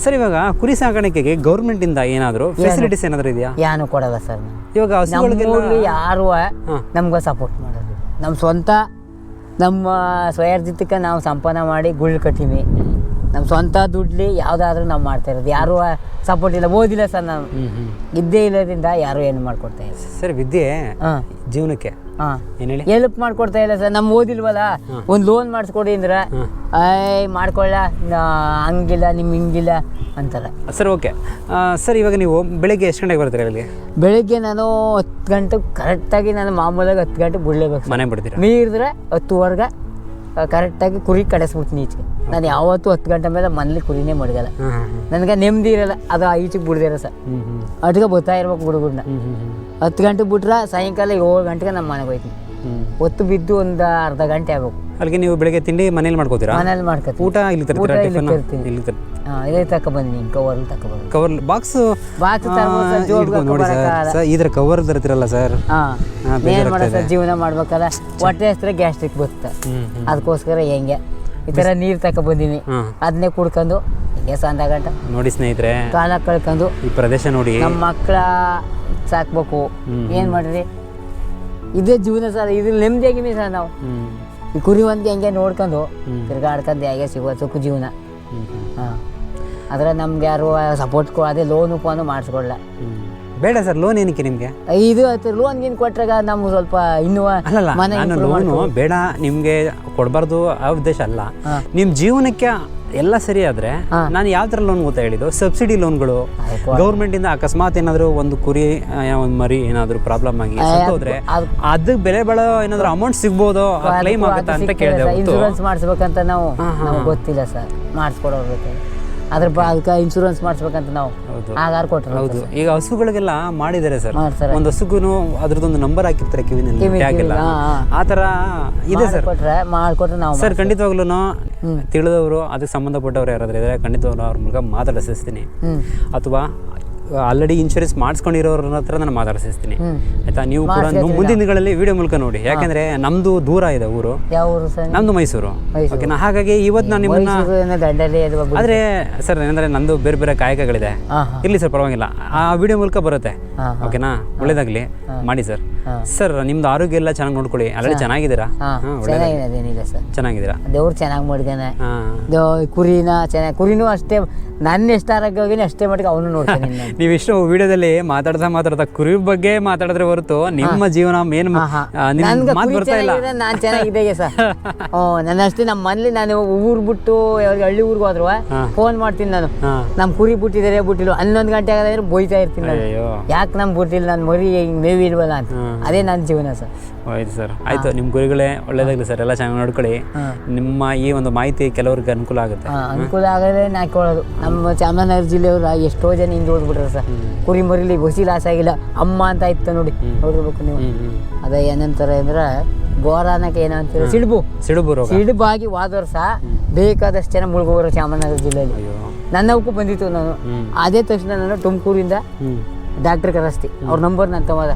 Speaker 2: ಸರ್ ಇವಾಗ ಕುರಿ ಸಾಕಾಣಿಕೆಗೆ ಗೌರ್ಮೆಂಟಿಂದ ಏನಾದರೂ ಫೆಸಿಲಿಟೀಸ್ ಏನಾದರೂ ಇದೆಯಾ?
Speaker 1: ಯಾನು ಕೊಡಲ್ಲ ಸರ್
Speaker 2: ಇವಾಗ
Speaker 1: ಯಾರು. ನಮ್ಗೆ ಸಪೋರ್ಟ್ ಮಾಡೋದು ನಮ್ಮ ಸ್ವಂತ ನಮ್ಮ ಸ್ವಯರ್ಜಿತಕ್ಕೆ ನಾವು ಸಂಪನ್ನ ಮಾಡಿ ಗುಳ್ಳು ಕಟ್ಟಿವಿ ನಮ್ಮ ಸ್ವಂತ ದುಡ್ಲಿ ಯಾವುದಾದ್ರೂ ನಾವು ಮಾಡ್ತಾ ಇರೋದು. ಯಾರು ಸಪೋರ್ಟ್ ಇಲ್ಲ. ಓದಿಲ್ಲ ಸರ್ ನಾನು ಇದ್ದೇ ಇಲ್ಲದ್ರಿಂದ ಯಾರು ಏನು ಮಾಡ್ಕೊಡ್ತಾ ಇಲ್ಲ
Speaker 2: ಸರ್. ವಿದ್ಯೆ ಜೀವನಕ್ಕೆ
Speaker 1: ಹೆಲ್ಪ್ ಮಾಡ್ಕೊಡ್ತಾ ಇಲ್ಲ ಸರ್. ನಮ್ಮ ಓದಿಲ್ವಲ್ಲ? ಒಂದು ಲೋನ್ ಮಾಡಿಸ್ಕೊಡಿ ಅಂದ್ರೆ ಐ ಮಾಡ್ಕೊಳ್ಳ ಹಂಗಿಲ್ಲ ನಿಮ್ಗೆ ಹಿಂಗಿಲ್ಲ ಅಂತಾರೆ.
Speaker 2: Sir okay. ಸರ್ ಇವಾಗ ನೀವು ಬೆಳಿಗ್ಗೆ ಎಷ್ಟು ಗಂಟೆಗೆ ಬರ್ತೀರಾ ಇಲ್ಲಿ
Speaker 1: ಬೆಳಿಗ್ಗೆ ನಾನು ಹತ್ತು ಗಂಟೆಗೆ ಕರೆಕ್ಟಾಗಿ ನಾನು ಮಾಮೂಲಾಗಿ ಹತ್ತು ಗಂಟೆ ಬಿಡ್ಲೇಬೇಕು
Speaker 2: ಮನೆ ಬಿಡ್ತೀರಾ
Speaker 1: ನೀರಿದ್ರೆ ಹತ್ತುವರೆಗೆ ಕರೆಕ್ಟಾಗಿ ಕುರಿ ಕಡೆಸ್ಬಿಡ್ತೀನಿ ಈಚೆಗೆ. ನಾನು ಯಾವತ್ತೂ ಹತ್ತು ಗಂಟೆ ಮೇಲೆ ಮನೇಲಿ ಕುರಿನೇ ಮಡಗಲ್ಲ. ನನಗೆ ನೆಮ್ಮದಿ ಇರಲ್ಲ ಅದು ಈಚೆಗೆ ಬಿಡ್ದಿರ ಸರ್. ಅಟ್ಗೆ ಬರ್ತಾ ಇರ್ಬೇಕು ಹುಡುಗರನ್ನ ಹತ್ತು ಗಂಟೆಗೆ ಬಿಟ್ರೆ ಸಾಯಂಕಾಲ ಏಳು ಗಂಟೆಗೆ ನಮ್ಮ ಮನೆಗೆ ಹೋಯ್ತೀನಿ. ಹೊತ್ತು ಬಿದ್ದು ಒಂದು ಅರ್ಧ ಗಂಟೆ ಆಗ್ಬೇಕು.
Speaker 2: ಅಲ್ಲಿಗೆ ನೀವು ಬೆಳಗ್ಗೆ ತಿಂಡಿ ಮನೇಲಿ ಮಾಡ್ಕೋತೀರಾ?
Speaker 1: ಮನೇಲಿ ಮಾಡ್ಕೋತೀವಿ
Speaker 2: ಊಟ ಇಲ್ಲಿ ತರ್ತೀರಾ?
Speaker 1: ಇಲ್ಲಿ
Speaker 2: ಟಿಫನ್
Speaker 1: ಇದೇ ತಕ ಬಂದಿನಿ ಕವರ್ಲಿ ತಕ
Speaker 2: ಕವರ್ ಬಾಕ್ಸ್
Speaker 1: ಬಾಕ್ಸ್
Speaker 2: ನೋಡಿ ಸರ್. ಇದ್ರ ಕವರ್ ತರ್ತಿರಲ್ಲ ಸರ್?
Speaker 1: ಏನು ಮಾಡೋದು ಸರ್ ಜೀವನ ಮಾಡ್ಬೇಕಲ್ಲ. ಹೊಟ್ಟೆ ಹೆಸರು ಗ್ಯಾಸ್ಟ್ರಿಕ್ ಬರುತ್ತೆ ಅದಕ್ಕೋಸ್ಕರ ಹೆಂಗೆ? ಈ ನೀರು ತಕ ಬಂದೀನಿ
Speaker 2: ಹಾಂ.
Speaker 1: ಅದನ್ನೇ ಕುಡ್ಕೊಂಡು ಹಿಂಗೆ ಸಂದ ಗಂಟ.
Speaker 2: ನೋಡಿ ಸ್ನೇಹಿತರೆ
Speaker 1: ಕಾಲ ಕಳ್ಕೊಂಡು
Speaker 2: ಈ ಪ್ರದೇಶ ನೋಡಿ.
Speaker 1: ನಮ್ಮ ಮಕ್ಕಳ ಸಾಕ್ಬೇಕು. ಏನ್ ಮಾಡಿರಿ? ಇದೇ ಜೀವನ ಸರ್ ಇದು ನೆಮ್ಮದಿಯಾಗಿವಿ ಸರ್ ನಾವು. ಈ ಕುರಿ ಒಂದು ಹೆಂಗೆ ನೋಡ್ಕೊಂಡು. ತಿರ್ಗಾಡ್ಕೊಂಡು ಹೇಗೆ ಸಿಗೋ ಸುಖ ಜೀವನ. ಹಾಂ. ಆದರೆ ನಮ್ಗೆ ಯಾರು ಸಪೋರ್ಟ್ ಕೊ ಅದೇ ಲೋನು ಕೂಡ
Speaker 2: ಮಾಡಿಸ್ಕೊಡ್ಲ. ಬೇಡ ಸರ್ ಲೋನ್ ಏನಕ್ಕೆ ನಿಮಗೆ?
Speaker 1: ಇದು ಲೋನ್ ಗೀನ್ ಕೊಟ್ಟಾಗ ನಮ್ಗೆ ಸ್ವಲ್ಪ ಇನ್ನು
Speaker 2: ಅಲ್ಲಲ್ಲ
Speaker 1: ಮನೆ
Speaker 2: ನಾನು
Speaker 1: improve
Speaker 2: ಲೋನು
Speaker 1: ಮಾಡ್ಕೊ-
Speaker 2: ಬೇಡ ನಿಮಗೆ ಕೊಡಬಾರ್ದು ಆ ಉದ್ದೇಶ ಅಲ್ಲ. ನಿಮ್ಮ ಜೀವನಕ್ಕೆ ಎಲ್ಲ ಸರಿ ಆದ್ರೆ. ನಾನು ಯಾವ ಥರ ಲೋನ್ ಗೊತ್ತಾ ಹೇಳಿದ್ದು? ಸಬ್ಸಿಡಿ ಲೋನ್ಗಳು
Speaker 1: ಗೌರ್ಮೆಂಟ್
Speaker 2: ಗೌರ್ಮೆಂಟಿಂದ ಅಕಸ್ಮಾತ್ ಏನಾದರೂ ಒಂದು ಕುರಿ ಒಂದು ಮರಿ ಏನಾದರೂ ಪ್ರಾಬ್ಲಮ್ ಆಗಿ ಹೋದ್ರೆ
Speaker 1: ಅದು-
Speaker 2: ಅದಕ್ಕೆ ಬೆಲೆ ಬಾಳೋ ಏನಾದರೂ ಅಮೌಂಟ್ ಸಿಗ್ಬೋದು? ಕ್ಲೈಮ್ ಆಗುತ್ತಾ ಅಂತ ಕೇಳಿದೆ ಹೊರ್ತು
Speaker 1: ಇನ್ಶೂರೆನ್ಸ್ ಮಾಡಿಸ್ಬೇಕಂತ ನಾವು ನಮ್ಗೆ ಗೊತ್ತಿಲ್ಲ ಸರ್ ಮಾಡಿಸ್ಕೊಡೋರು ಅದ್ರ ಬ ಅದಕ್ಕೆ ಇನ್ಶೂರೆನ್ಸ್ ಮಾಡಿಸ್ಬೇಕಂತ ನಾವು. ಆಧಾರ್ ಕೊಟ್ಟರು
Speaker 2: ಹೌದು. ಈಗ ಹಸುಗಳಿಗೆಲ್ಲ ಮಾಡಿದ್ದಾರೆ ಸರ್.
Speaker 1: ಮಾಡ್ತಾರೆ.
Speaker 2: ಒಂದು ಹಸುಗುನು ಅದ್ರದ್ದೊಂದು ನಂಬರ್ ಹಾಕಿರ್ತಾರೆ ಕಿವಿನಲ್ಲಿ
Speaker 1: ಕಿವಿ- ಹಾ.
Speaker 2: ಆ ಥರ ಇದೆ ಸರ್.
Speaker 1: ಕೊಟ್ರೆ ಮಾಡಿಕೊಟ್ರೆ ನಾವು
Speaker 2: ಸರ್ ಖಂಡಿತವಾಗ್ಲೂ ತಿಳಿದವರು ಅದಕ್ಕೆ ಸಂಬಂಧಪಟ್ಟವ್ರು ಯಾರಾದ್ರೂ ಇದ್ರೆ ಖಂಡಿತವಾಗ್ಲೂ ಅವ್ರ ಮೂಲಕ ಮಾತಾಡಿಸ್ತೀನಿ
Speaker 1: ಹ್ಞೂ
Speaker 2: ಅಥವಾ ಆಲ್ರೆಡಿ ಇನ್ಶೂರೆನ್ಸ್ ಮಾಡಿಸ್ಕೊಂಡಿರೋರ ಹತ್ರ ನಾನು ಮಾತಾಡಿಸ್ತೀನಿ ಆಯ್ತಾ? ನೀವು ಕೂಡ ಮುಂದಿನ ದಿನಗಳಲ್ಲಿ ವಿಡಿಯೋ ಮೂಲಕ ನೋಡಿ. ಯಾಕಂದ್ರೆ ನಮ್ದು ದೂರ ಇದೆ ಊರು. ನಮ್ದು ಮೈಸೂರು. ಓಕೆನಾ ಹಾಗಾಗಿ ಇವತ್ತು ನಾನು ನಿಮ್ಮನ್ನ ಆದ್ರೆ ಸರ್ ಏನಂದ್ರೆ ನಂದು ಬೇರೆ ಬೇರೆ ಕಾಯಕಗಳಿದೆ. ಇರ್ಲಿ ಸರ್ ಪರವಾಗಿಲ್ಲ. ಆ ವಿಡಿಯೋ ಮೂಲಕ ಬರುತ್ತೆ. ಓಕೆನಾ ಒಳ್ಳೇದಾಗ್ಲಿ. ಮಾಡಿ ಸರ್. ಸರ್ ನಿಮ್ದು ಆರೋಗ್ಯ ಎಲ್ಲ ಚೆನ್ನಾಗಿ ನೋಡ್ಕೊಳ್ಳಿ. ಆಲ್ರೆಡಿ ಚೆನ್ನಾಗಿದ್ದೀರಾ?
Speaker 1: ಸರ್.
Speaker 2: ಚೆನ್ನಾಗಿದ್ದೀರಾ?
Speaker 1: ದೇವ್ರು ಚೆನ್ನಾಗಿ ದೇವ್- ಕುರಿನ ಚೆನ್ನಾಗಿ ಕುರಿನೂ ಅಷ್ಟೇ ನನ್ನ ಎಷ್ಟು ಆರೋಗ್ಯವಾಗಿ ಅಷ್ಟೇ ಮಟ್ಟಿಗೆ ಅವನು ನೋಡ್ತಾನೆ ನೀವು
Speaker 2: ಇಷ್ಟು ವಿಡಿಯೋದಲ್ಲಿ ಮಾತಾಡ್ತಾ ಮಾತಾಡ್ತಾ ಕುರಿ ಬಗ್ಗೆ ಮಾತಾಡಿದ್ರೆ ಹೊರತು ನಿಮ್ಮ ಜೀವನ
Speaker 1: ಮೇನ್
Speaker 2: ಮಾತು ಬರ್ತಾ ಇಲ್ಲ.
Speaker 1: ನಾನು ನಾನ್ ಸರ್. ಓ ನನ್ನ ಅಷ್ಟೇ ನಮ್ಮ ಮನೇಲಿ ನಾನು ಊರ್ ಬಿಟ್ಟು ಹಳ್ಳಿ ಊರಿಗೆ ಹೋದ್ರು ಫೋನ್ ಮಾಡ್ತೀನಿ ನಾನು. ನಮ್ಮ ಕುರಿ ಬಿಟ್ಟಿದ್ದಾರೆ ಬಿಟ್ಟಿಲ್ಲ ಹನ್ನೊಂದು ಗಂಟೆ ಆಗದ್ರೆ ಬೋಯ್ತಾ ಇರ್ತೀನಿ ಯಾಕೆ ನಮ್ಗೆ ಬಿಟ್ಟಿಲ್ಲ? ನಾನು ಮರಿ ಹಿಂಗೆ ಮೇವಿ ಇಲ್ವಲ್ಲ ಅಂತ. ಅದೇ ನನ್ನ ಜೀವನ ಸರ್.
Speaker 2: ಆಯ್ತು ಸರ್. ಆಯ್ತು ನಿಮ್ಮ ಗುರಿಗಳೇ ಒಳ್ಳೇದಾಗಲಿ ಸರ್. ಎಲ್ಲ ಚೆನ್ನಾಗಿ ನೋಡ್ಕೊಳ್ಳಿ. ನಿಮ್ಮ ಈ ಒಂದು ಮಾಹಿತಿ ಕೆಲವ್ರಿಗೆ ಅನುಕೂಲ ಆಗುತ್ತೆ.
Speaker 1: ಅನುಕೂಲ ಆಗದೆ ನಾ ಕೇಳೋದು. ನಮ್ಮ ಚಾಮರಾಜನಗರ ಜಿಲ್ಲೆಯವರು ಎಷ್ಟೋ ಜನ ಹಿಂದೆ ಓದ್ಬಿಟ್ರೆ ಸರ್. ಕುರಿ ಮರಿಲಿ ಬಸಿ ಲಾಸ್ ಆಗಿಲ್ಲ. ಅಮ್ಮ ಅಂತ ಇತ್ತು ನೋಡಿ. ನೋಡಿರ್ಬೇಕು ನೀವು. ಅದೇ ಏನಂತಾರೆ ಅಂದ್ರೆ ಗೋರಾನಕ್ಕೆ ಏನಂತೀರ? ಸಿಡುಬು.
Speaker 2: ಸಿಡುಬು ರೋಗ.
Speaker 1: ಆಗಿ ಹೋದ ವರ್ಷ ಬೇಕಾದಷ್ಟು ಜನ ಮುಳುಗೋರು ಚಾಮರಾಜನಗರ ಜಿಲ್ಲೆಯಲ್ಲಿ.
Speaker 2: ನನ್ನ
Speaker 1: ನನ್ನವಕ್ಕೂ ಬಂದಿತ್ತು ನಾನು. ಅದೇ ತಕ್ಷಣ ನಾನು ತುಮಕೂರಿಂದ ಡಾಕ್ಟರ್ ಕರೆಸ್ತಿ ಅವ್ರ ನಂಬರ್ ನನ್ನ ತಗೋದ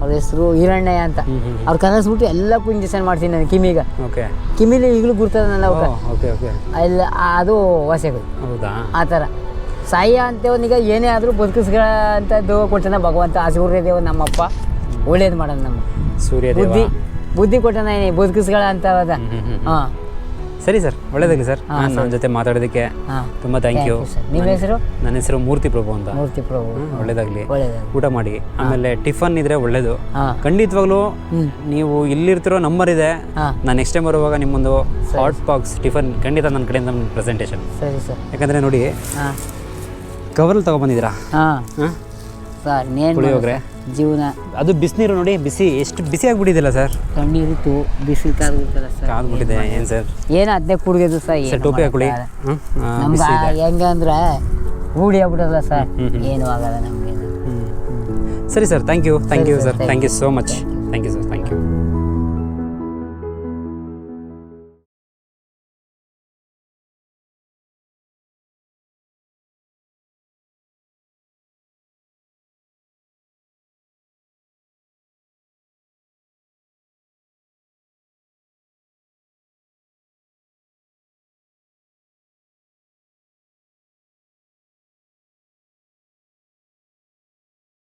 Speaker 1: ಅವ್ರ ಹೆಸರು ಹಿರಣ್ಣಯ್ಯ ಅಂತ. ಅವ್ರ ಕರೆಸ್ಬಿಟ್ಟು ಎಲ್ಲಕ್ಕೂ ಇಂಜೆಕ್ಷನ್ ಮಾಡ್ತೀನಿ ನಾನು ಕಿಮಿಗ.
Speaker 2: ಓಕೆ.
Speaker 1: ಕಿಮಿಲಿ ಈಗಲೂ ಗುರ್ತದ ನನ್ನ ಎಲ್ಲ ಅದು ವಾಸಗಳು
Speaker 2: ಹೌದಾ?
Speaker 1: ಆ ಥರ. ಸಾಯ ಈಗ ಏನೇ ಆದರೂ ಬದುಕಿಸ್ಗಳ ಅಂತದ್ದು ಕೊಟ್ಟನ ಭಗವಂತ ಆಸೂರ್ಯ ದೇವ ನಮ್ಮಪ್ಪ. ಒಳ್ಳೇದು ಮಾಡೋಣ ನಮ್ಮ
Speaker 2: ಸೂರ್ಯದೇವ
Speaker 1: ಬುದ್ಧಿ ಬುದ್ಧಿ ಕೊಟ್ಟನ ಬದುಕಿಸ್ಗಳ ಅಂತ. ಹಾಂ.
Speaker 2: ಸರಿ ಸರ್ ಒಳ್ಳೇದಾಗಲಿ ಸರ್. ನನ್ನ ಜೊತೆ ಮಾತಾಡೋದಕ್ಕೆ ತುಂಬಾ ಥ್ಯಾಂಕ್ ಯು
Speaker 1: ನಿಮ್ಮ ಹೆಸರು?
Speaker 2: ನನ್ನ ಹೆಸರು ಮೂರ್ತಿ ಪ್ರಭು ಅಂತ.
Speaker 1: ಮೂರ್ತಿ ಪ್ರಭು.
Speaker 2: ಒಳ್ಳೇದಾಗಲಿ.
Speaker 1: ಒಳ್ಳೇದಾಗ್ಲಿ.
Speaker 2: ಊಟ ಮಾಡಿ. ಆಮೇಲೆ ಟಿಫನ್ ಇದ್ರೆ ಒಳ್ಳೇದು. ಖಂಡಿತವಾಗ್ಲೂ ನೀವು ಇಲ್ಲಿರ್ತಿರೋ ನಂಬರ್ ಇದೆ. ನಾನು ನೆಕ್ಸ್ಟ್ ಟೈಮ್ ಬರುವಾಗ ನಿಮ್ಮೊಂದು ಹಾಟ್ ಬಾಕ್ಸ್ ಟಿಫನ್ ಖಂಡಿತ ನನ್ನ ಕಡೆಯಿಂದ ಪ್ರೆಸೆಂಟೇಷನ್
Speaker 1: ಸರಿ ಸರ್.
Speaker 2: ಯಾಕಂದ್ರೆ ನೋಡಿ ಕವರಲ್ಲಿ ತೊಗೊಬಂದಿದ್ದೀರಾ?
Speaker 1: ಹಾಂ.
Speaker 2: ಹಾಂ?
Speaker 1: ಸರ್ ನೇನು
Speaker 2: ಪುಳಿಯೋಗರೆ?
Speaker 1: ಜೀವನ.
Speaker 2: ಅದು ಬಿಸಿನೀರು ನೋಡಿ ಬಿಸಿ ಎಷ್ಟು ಬಿಸಿ ಆಗ್ಬಿಟ್ಟಿದೆಲ್ಲ ಸರ್?
Speaker 1: ತಣ್ಣೀರು ಬಿಸಿಲು ಕಾದ್ಬಿಡ್ತಲ್ಲ ಸರ್.
Speaker 2: ಕಾದ್ಬಿಟ್ಟಿದೆ ಏನು ಸರ್?
Speaker 1: ಏನು ಅದನ್ನೇ ಕುಡಿದು ಸರ್
Speaker 2: ಸರ್ ಟೋಪಿ ಹಾಕೊಳ್ಳಿ.
Speaker 1: ನಮ್ಗೆ
Speaker 2: ಬಿಸಿ
Speaker 1: ಹೆಂಗಂದ್ರೆ ರೂಢಿ ಆಗ್ಬಿಡಲ್ಲ ಸರ್. ಏನು ಆಗಲ್ಲ ನಮಗೆ.
Speaker 2: ಸರಿ sir thank you thank you
Speaker 1: sir
Speaker 2: thank you so much thank you sir